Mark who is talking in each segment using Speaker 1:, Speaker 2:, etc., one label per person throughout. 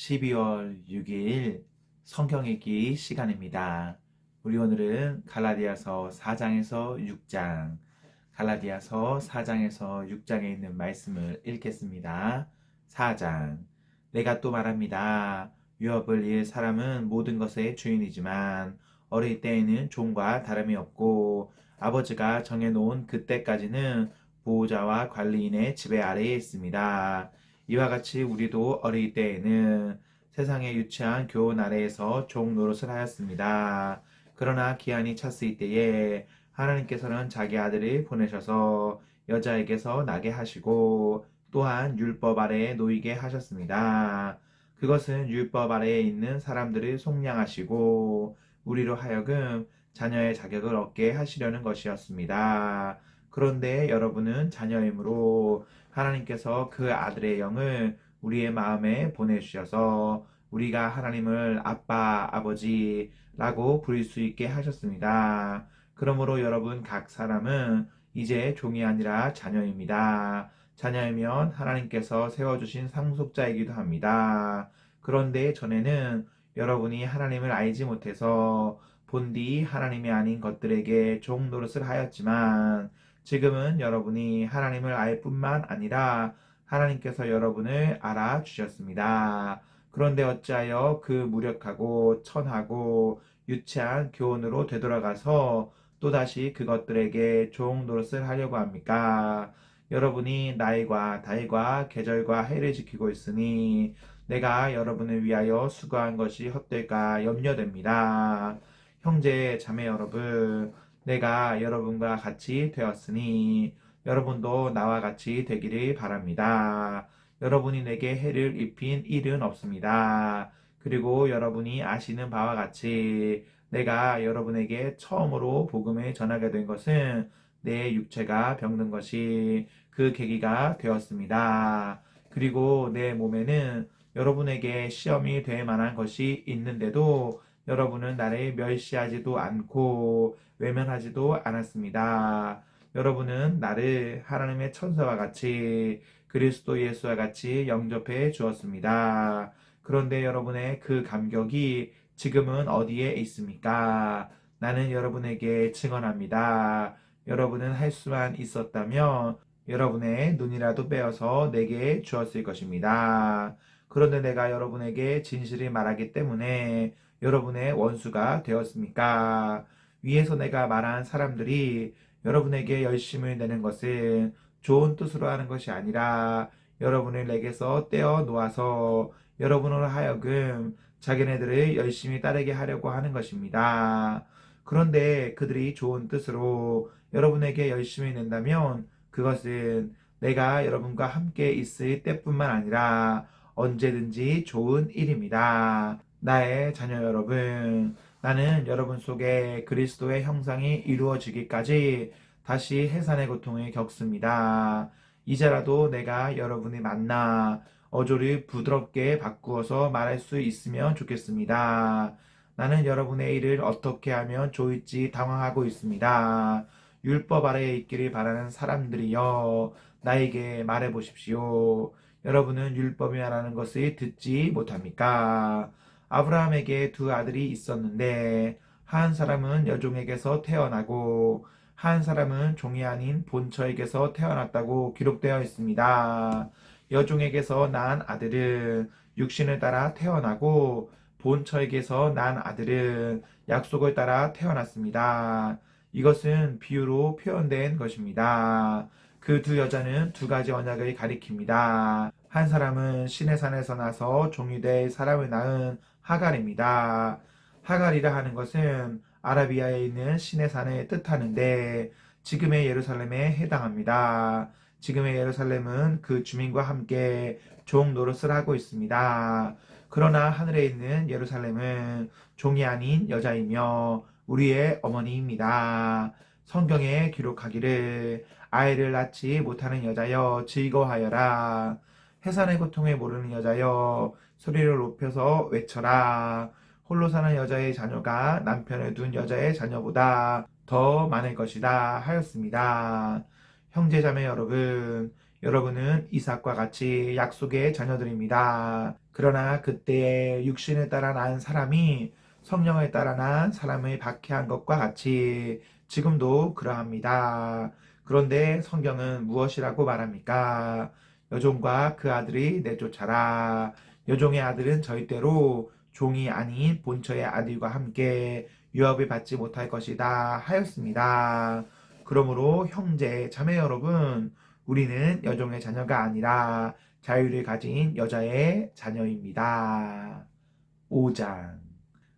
Speaker 1: 12월 6일 성경 읽기 시간입니다. 우리 오늘은 갈라디아서 4장에서 6장, 갈라디아서 4장에서 6장에 있는 말씀을 읽겠습니다. 4장. 내가 또 말합니다. 유업을 이을 사람은 모든 것의 주인이지만 어릴 때에는 종과 다름이 없고 아버지가 정해놓은 그때까지는 보호자와 관리인의 지배 아래에 있습니다. 이와 같이 우리도 어릴 때에는 세상에 유치한 교훈 아래에서 종 노릇을 하였습니다. 그러나 기한이 찼을 때에 하나님께서는 자기 아들을 보내셔서 여자에게서 나게 하시고 또한 율법 아래에 놓이게 하셨습니다. 그것은 율법 아래에 있는 사람들을 속량하시고 우리로 하여금 자녀의 자격을 얻게 하시려는 것이었습니다. 그런데 여러분은 자녀이므로 하나님께서 그 아들의 영을 우리의 마음에 보내주셔서 우리가 하나님을 아빠, 아버지라고 부를 수 있게 하셨습니다. 그러므로 여러분 각 사람은 이제 종이 아니라 자녀입니다. 자녀이면 하나님께서 세워주신 상속자이기도 합니다. 그런데 전에는 여러분이 하나님을 알지 못해서 본디 하나님이 아닌 것들에게 종 노릇을 하였지만 지금은 여러분이 하나님을 알 뿐만 아니라 하나님께서 여러분을 알아주셨습니다. 그런데 어찌하여 그 무력하고 천하고 유치한 교훈으로 되돌아가서 또다시 그것들에게 종 노릇을 하려고 합니까? 여러분이 나이과 달과 계절과 해를 지키고 있으니 내가 여러분을 위하여 수고한 것이 헛될까 염려됩니다. 형제, 자매 여러분, 내가 여러분과 같이 되었으니 여러분도 나와 같이 되기를 바랍니다. 여러분이 내게 해를 입힌 일은 없습니다. 그리고 여러분이 아시는 바와 같이 내가 여러분에게 처음으로 복음을 전하게 된 것은 내 육체가 병든 것이 그 계기가 되었습니다. 그리고 내 몸에는 여러분에게 시험이 될 만한 것이 있는데도 여러분은 나를 멸시하지도 않고 외면하지도 않았습니다. 여러분은 나를 하나님의 천사와 같이 그리스도 예수와 같이 영접해 주었습니다. 그런데 여러분의 그 감격이 지금은 어디에 있습니까? 나는 여러분에게 증언합니다. 여러분은 할 수만 있었다면 여러분의 눈이라도 빼어서 내게 주었을 것입니다. 그런데 내가 여러분에게 진실을 말하기 때문에 여러분의 원수가 되었습니까? 위에서 내가 말한 사람들이 여러분에게 열심을 내는 것은 좋은 뜻으로 하는 것이 아니라 여러분을 내게서 떼어 놓아서 여러분으로 하여금 자기네들을 열심히 따르게 하려고 하는 것입니다. 그런데 그들이 좋은 뜻으로 여러분에게 열심히 낸다면 그것은 내가 여러분과 함께 있을 때뿐만 아니라 언제든지 좋은 일입니다. 나의 자녀 여러분, 나는 여러분 속에 그리스도의 형상이 이루어지기까지 다시 해산의 고통을 겪습니다. 이제라도 내가 여러분을 만나 어조를 부드럽게 바꾸어서 말할 수 있으면 좋겠습니다. 나는 여러분의 일을 어떻게 하면 좋을지 당황하고 있습니다. 율법 아래에 있기를 바라는 사람들이여 나에게 말해 보십시오. 여러분은 율법이 말하는 것을 듣지 못합니까? 아브라함에게 두 아들이 있었는데 한 사람은 여종에게서 태어나고 한 사람은 종이 아닌 본처에게서 태어났다고 기록되어 있습니다. 여종에게서 난 아들은 육신을 따라 태어나고 본처에게서 난 아들은 약속을 따라 태어났습니다. 이것은 비유로 표현된 것입니다. 그 두 여자는 두 가지 언약을 가리킵니다. 한 사람은 신의 산에서 나서 종이 될 사람을 낳은 하갈입니다. 하갈이라 하는 것은 아라비아에 있는 신의 산을 뜻하는데 지금의 예루살렘에 해당합니다. 지금의 예루살렘은 그 주민과 함께 종 노릇을 하고 있습니다. 그러나 하늘에 있는 예루살렘은 종이 아닌 여자이며 우리의 어머니입니다. 성경에 기록하기를 아이를 낳지 못하는 여자여 즐거워하여라. 해산의 고통에 모르는 여자여 소리를 높여서 외쳐라. 홀로 사는 여자의 자녀가 남편을 둔 여자의 자녀보다 더 많을 것이다 하였습니다. 형제자매 여러분, 여러분은 이삭과 같이 약속의 자녀들입니다. 그러나 그때의 육신에 따라 난 사람이 성령에 따라 난 사람을 박해한 것과 같이 지금도 그러합니다. 그런데 성경은 무엇이라고 말합니까? 여종과 그 아들이 내쫓아라. 여종의 아들은 절대로 종이 아닌 본처의 아들과 함께 유업을 받지 못할 것이다 하였습니다. 그러므로 형제, 자매 여러분, 우리는 여종의 자녀가 아니라 자유를 가진 여자의 자녀입니다. 5장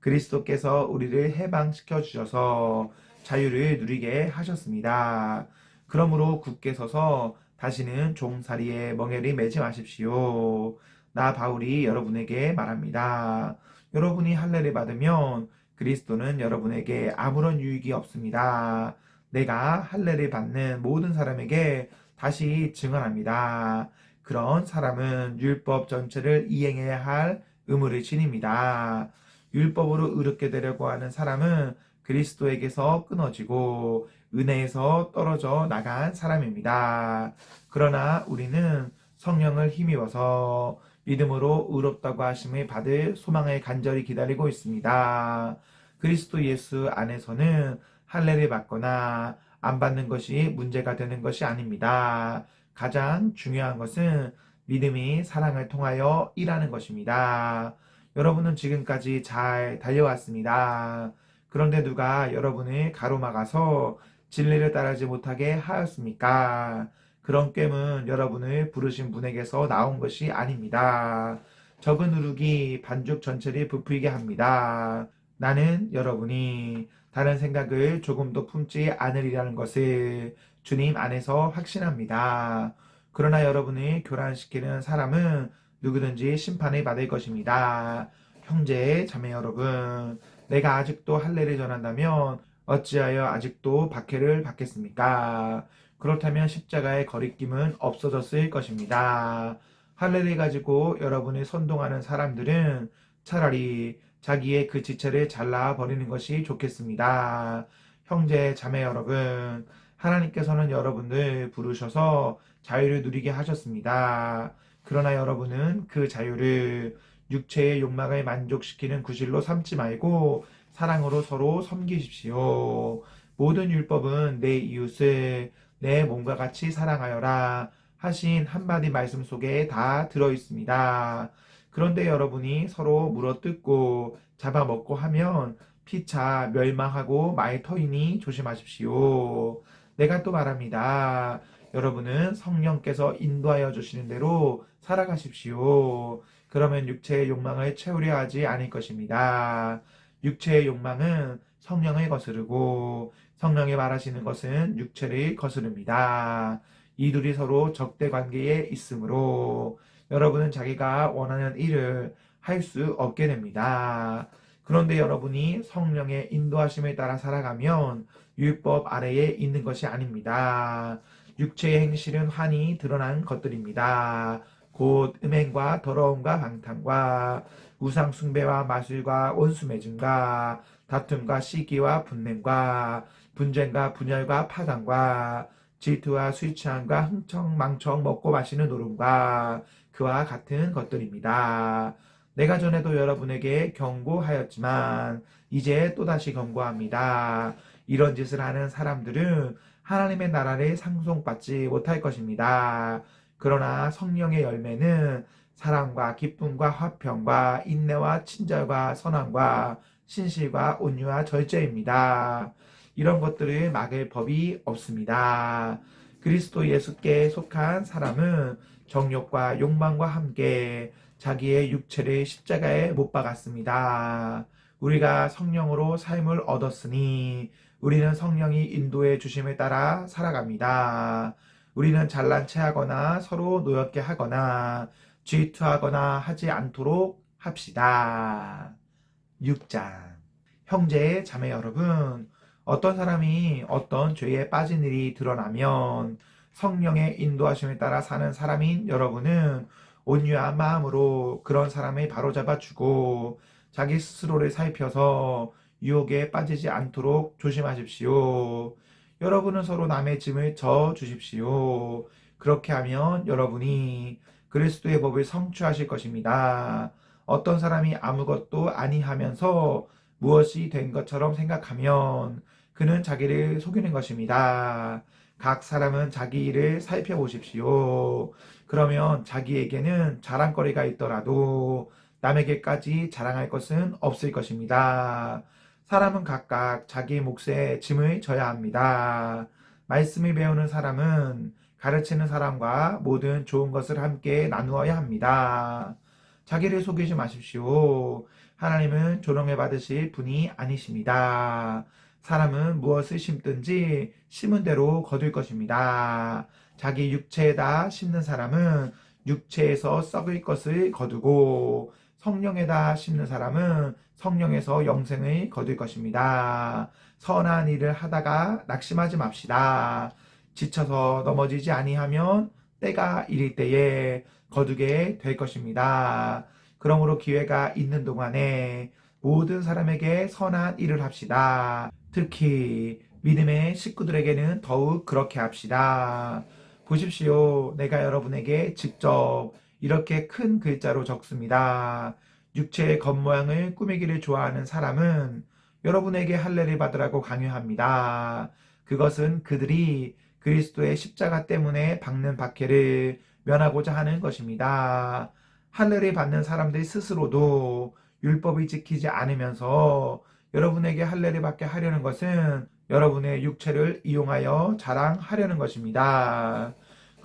Speaker 1: 그리스도께서 우리를 해방시켜 주셔서 자유를 누리게 하셨습니다. 그러므로 굳게 서서 다시는 종살이에 멍에를 매지 마십시오. 나 바울이 여러분에게 말합니다. 여러분이 할례를 받으면 그리스도는 여러분에게 아무런 유익이 없습니다. 내가 할례를 받는 모든 사람에게 다시 증언합니다. 그런 사람은 율법 전체를 이행해야 할 의무를 지닙니다. 율법으로 의롭게 되려고 하는 사람은 그리스도에게서 끊어지고 은혜에서 떨어져 나간 사람입니다. 그러나 우리는 성령을 힘입어서 믿음으로 의롭다고 하심을 받을 소망을 간절히 기다리고 있습니다. 그리스도 예수 안에서는 할례를 받거나 안 받는 것이 문제가 되는 것이 아닙니다. 가장 중요한 것은 믿음이 사랑을 통하여 일하는 것입니다. 여러분은 지금까지 잘 달려왔습니다. 그런데 누가 여러분을 가로막아서 진리를 따르지 못하게 하였습니까? 그런 깸은 여러분을 부르신 분에게서 나온 것이 아닙니다. 적은 누룩이 반죽 전체를 부풀게 합니다. 나는 여러분이 다른 생각을 조금도 품지 않으리라는 것을 주님 안에서 확신합니다. 그러나 여러분을 교란시키는 사람은 누구든지 심판을 받을 것입니다. 형제, 자매 여러분, 내가 아직도 할례를 전한다면 어찌하여 아직도 박해를 받겠습니까? 그렇다면 십자가의 거리낌은 없어졌을 것입니다. 할례를 가지고 여러분을 선동하는 사람들은 차라리 자기의 그 지체를 잘라 버리는 것이 좋겠습니다. 형제, 자매 여러분, 하나님께서는 여러분들 부르셔서 자유를 누리게 하셨습니다. 그러나 여러분은 그 자유를 육체의 욕망을 만족시키는 구실로 삼지 말고 사랑으로 서로 섬기십시오. 모든 율법은 내 이웃을 내 몸과 같이 사랑하여라 하신 한마디 말씀 속에 다 들어 있습니다. 그런데 여러분이 서로 물어뜯고 잡아먹고 하면 피차 멸망하고 많이 터이니 조심하십시오. 내가 또 말합니다. 여러분은 성령께서 인도하여 주시는 대로 살아가십시오. 그러면 육체의 욕망을 채우려 하지 않을 것입니다. 육체의 욕망은 성령을 거스르고 성령이 말하시는 것은 육체를 거스릅니다. 이 둘이 서로 적대 관계에 있으므로 여러분은 자기가 원하는 일을 할 수 없게 됩니다. 그런데 여러분이 성령의 인도하심에 따라 살아가면 율법 아래에 있는 것이 아닙니다. 육체의 행실은 환히 드러난 것들입니다. 곧 음행과 더러움과 방탕과 우상 숭배와 마술과 원수 맺음과 다툼과 시기와 분냄과 분쟁과 분열과 파당과 질투와 술 취함과 흥청망청 먹고 마시는 노름과 그와 같은 것들입니다. 내가 전에도 여러분에게 경고하였지만 이제 또다시 경고합니다. 이런 짓을 하는 사람들은 하나님의 나라를 상속받지 못할 것입니다. 그러나 성령의 열매는 사랑과 기쁨과 화평과 인내와 친절과 선함과 신실과 온유와 절제입니다. 이런 것들을 막을 법이 없습니다. 그리스도 예수께 속한 사람은 정욕과 욕망과 함께 자기의 육체를 십자가에 못 박았습니다. 우리가 성령으로 삶을 얻었으니 우리는 성령이 인도해 주심에 따라 살아갑니다. 우리는 잘난 체 하거나 서로 노엽게 하거나 질투하거나 하지 않도록 합시다. 6장. 형제, 자매 여러분, 어떤 사람이 어떤 죄에 빠진 일이 드러나면 성령의 인도하심에 따라 사는 사람인 여러분은 온유한 마음으로 그런 사람을 바로잡아 주고 자기 스스로를 살펴서 유혹에 빠지지 않도록 조심하십시오. 여러분은 서로 남의 짐을 져 주십시오. 그렇게 하면 여러분이 그리스도의 법을 성취하실 것입니다. 어떤 사람이 아무것도 아니하면서 무엇이 된 것처럼 생각하면 그는 자기를 속이는 것입니다. 각 사람은 자기 일을 살펴보십시오. 그러면 자기에게는 자랑거리가 있더라도 남에게까지 자랑할 것은 없을 것입니다. 사람은 각각 자기 몫에 짐을 져야 합니다. 말씀을 배우는 사람은 가르치는 사람과 모든 좋은 것을 함께 나누어야 합니다. 자기를 속이지 마십시오. 하나님은 조롱을 받으실 분이 아니십니다. 사람은 무엇을 심든지 심은 대로 거둘 것입니다. 자기 육체에다 심는 사람은 육체에서 썩을 것을 거두고 성령에다 심는 사람은 성령에서 영생을 거둘 것입니다. 선한 일을 하다가 낙심하지 맙시다. 지쳐서 넘어지지 아니하면 때가 이를 때에 거두게 될 것입니다. 그러므로 기회가 있는 동안에 모든 사람에게 선한 일을 합시다. 특히 믿음의 식구들에게는 더욱 그렇게 합시다. 보십시오. 내가 여러분에게 직접 이렇게 큰 글자로 적습니다. 육체의 겉모양을 꾸미기를 좋아하는 사람은 여러분에게 할례를 받으라고 강요합니다. 그것은 그들이 그리스도의 십자가 때문에 박는 박해를 면하고자 하는 것입니다. 할례를 받는 사람들 스스로도 율법을 지키지 않으면서 여러분에게 할례를 받게 하려는 것은 여러분의 육체를 이용하여 자랑하려는 것입니다.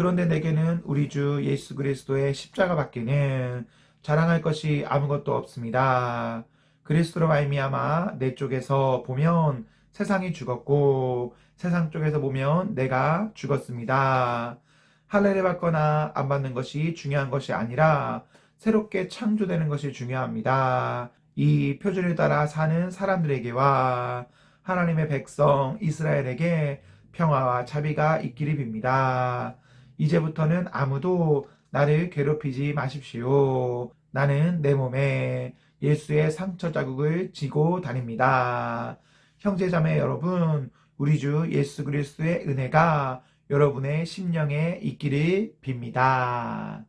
Speaker 1: 그런데 내게는 우리 주 예수 그리스도의 십자가 밖에는 자랑할 것이 아무것도 없습니다. 그리스도로 말미암아 내 쪽에서 보면 세상이 죽었고 세상 쪽에서 보면 내가 죽었습니다. 할례를 받거나 안 받는 것이 중요한 것이 아니라 새롭게 창조되는 것이 중요합니다. 이 표준을 따라 사는 사람들에게와 하나님의 백성 이스라엘에게 평화와 자비가 있기를 빕니다. 이제부터는 아무도 나를 괴롭히지 마십시오. 나는 내 몸에 예수의 상처 자국을 지고 다닙니다. 형제자매 여러분, 우리 주 예수 그리스도의 은혜가 여러분의 심령에 있기를 빕니다.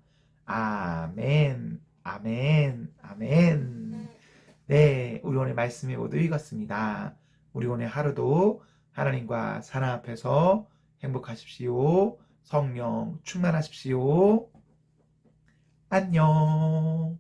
Speaker 1: 아멘, 아멘, 아멘. 네, 우리 오늘 말씀이 모두 읽었습니다. 우리 오늘 하루도 하나님과 사랑 앞에서 행복하십시오. 성령 충만하십시오. 안녕.